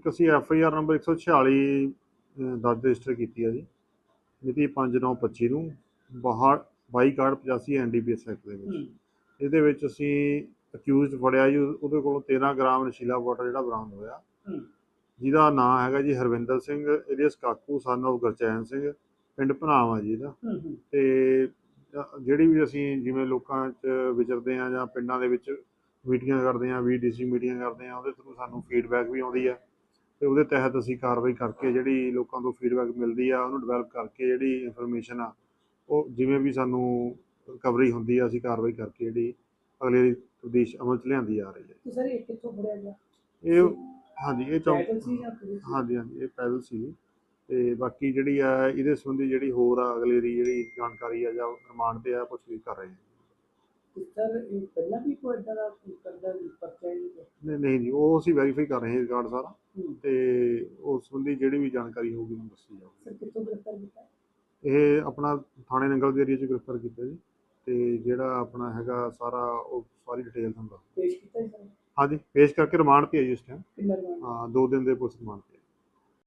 ਇੱਕ ਅਸੀਂ F I R number 146 ਅਹ, ਦਰਜ ਰਜਿਸਟਰ ਕੀਤੀ ਹੈ ਜੀ। ਮਿਤੀ 5/9/25 ਨੂੰ 22 ਕਾਰਡ 85 ਐਨਡੀਪੀਐਸ ਐਕਟ ਦੇ ਵਿੱਚ। ਇਹਦੇ ਵਿੱਚ ਅਸੀਂ ਅਕਿਊਜ਼ਡ ਫੜਿਆ ਜੀ ਉਹ- ਉਹਦੇ ਕੋਲੋਂ 13 ਗ੍ਰਾਮ ਨਸ਼ੀਲਾ ਪਾਊਡਰ ਜਿਹੜਾ ਬਰਾਮਦ ਹੋਇਆ। ਜਿਹਦਾ ਨਾਮ ਹੈਗਾ ਜੀ Harvinder Singh alias Kaku son of Gurchain Singh ਪਿੰਡ ਭਨਾਵਾ ਜੀ ਦਾ ਤੇ ਜਿਹੜੀ ਵੀ ਅਸੀਂ ਜਿਵੇਂ ਲੋਕਾਂ 'ਚ ਵਿਚਰਦੇ ਆ ਜਾਂ ਪਿੰਡਾਂ ਦੇ ਵਿੱਚ ਮੀਟਿੰਗਾਂ ਕਰਦੇ ਆ ਵੀਡੀਸੀ ਮੀਟਿੰਗਾਂ ਕਰਦੇ ਆ ਉਹਦੇ ਥਰੂ ਸਾਨੂੰ ਫੀਡਬੈਕ ਵੀ ਆਉਂਦੀ ਆ। ਤੇ ਉਹਦੇ ਤਹਿਤ ਅਸੀਂ ਕਾਰਵਾਈ ਕਰਕੇ ਜਿਹੜੀ ਲੋਕਾਂ ਤੋਂ ਫੀਡਬੈਕ ਮਿਲਦੀ ਆ ਉਹਨੂੰ ਡਿਵੈਲਪ ਕਰਕੇ ਜਿਹੜੀ ਇਨਫੋਰਮੇਸ਼ਨ ਆ ਉਹ ਜਿਵੇਂ ਵੀ ਸਾਨੂੰ ਰਿਕਵਰੀ ਹੁੰਦੀ ਆ ਅਸੀਂ ਕਾਰਵਾਈ ਕਰਕੇ ਜਿਹੜੀ ਅਗਲੇ ਉਦੇਸ਼ ਅਮਲ 'ਚ ਲਿਆਂਦੀ ਆ ਰਹੀ ਹੈ। ਸਰ ਇਹ ਕਿੱਥੋਂ ਫੜਿਆ ਗਿਆ? ਇਹ ਹਾਂਜੀ ਇਹ ਚੌਂਕ? ਹਾਂਜੀ ਹਾਂਜੀ ਇਹ ਪੈਦਲ ਸੀ। ਤੇ ਬਾਕੀ ਜਿਹੜੀ ਆ ਇਹਦੇ ਸੰਬੰਧੀ ਜਿਹੜੀ ਹੋਰ ਆ ਅਗਲੇ ਦੀ ਜਿਹੜੀ ਜਾਣਕਾਰੀ ਆ ਜਾਂ ਰਿਮਾਂਡ ਤੇ ਆ ਪੁੱਛਗਿੱਛ ਕਰ ਰਹੇ ਹਾਂ ਸਰ ਇਹ ਪਹਿਲਾਂ ਵੀ ਕੋਈ ਏਦਾਂ ਦਾ ਕਰਦਾ ਨਹੀਂ ਨਹੀਂ ਜੀ ਉਹ ਅਸੀਂ ਵੈਰੀਫਾਈ ਕਰ ਰਹੇ ਹਾਂ ਰਿਕਾਰਡ ਸਾਰਾ। ਤੇ ਉਸ ਸੰਬੰਧੀ ਜਿਹੜੀ ਵੀ ਜਾਣਕਾਰੀ ਹੋਊਗੀ ਮੈਨੂੰ ਦੱਸੀ ਜਾਊਗੀ। ਸਰ ਕਿੱਥੋਂ ਗ੍ਰਿਫਤਾਰ ਕੀਤਾ? ਇਹ ਆਪਣਾ ਥਾਣੇ ਨੰਗਲ ਦੇ ਏਰੀਆ 'ਚ ਗ੍ਰਿਫਤਾਰ ਕੀਤਾ ਜੀ। ਤੇ ਜਿਹੜਾ ਆਪਣਾ ਹੈਗਾ ਸਾਰਾ ਉਹ ਸਾਰੀ ਡਿਟੇਲ ਤੁਹਾਨੂੰ ਦੱਸ ਪੇਸ਼ ਕੀਤਾ ਜੀ ਹਾਂਜੀ ਪੇਸ਼ ਕਰਕੇ ਰਿਮਾਂਡ ਤੇ ਹੈ ਜੀ ਇਸ ਟਾਈਮ ਕਿੰਨਾ ਰਿਮਾਂਡ? ਹਾਂ ਦੋ ਦਿਨ ਦੇ ਪੁਲਿਸ ਰਿਮਾਂਡ ਤੇ।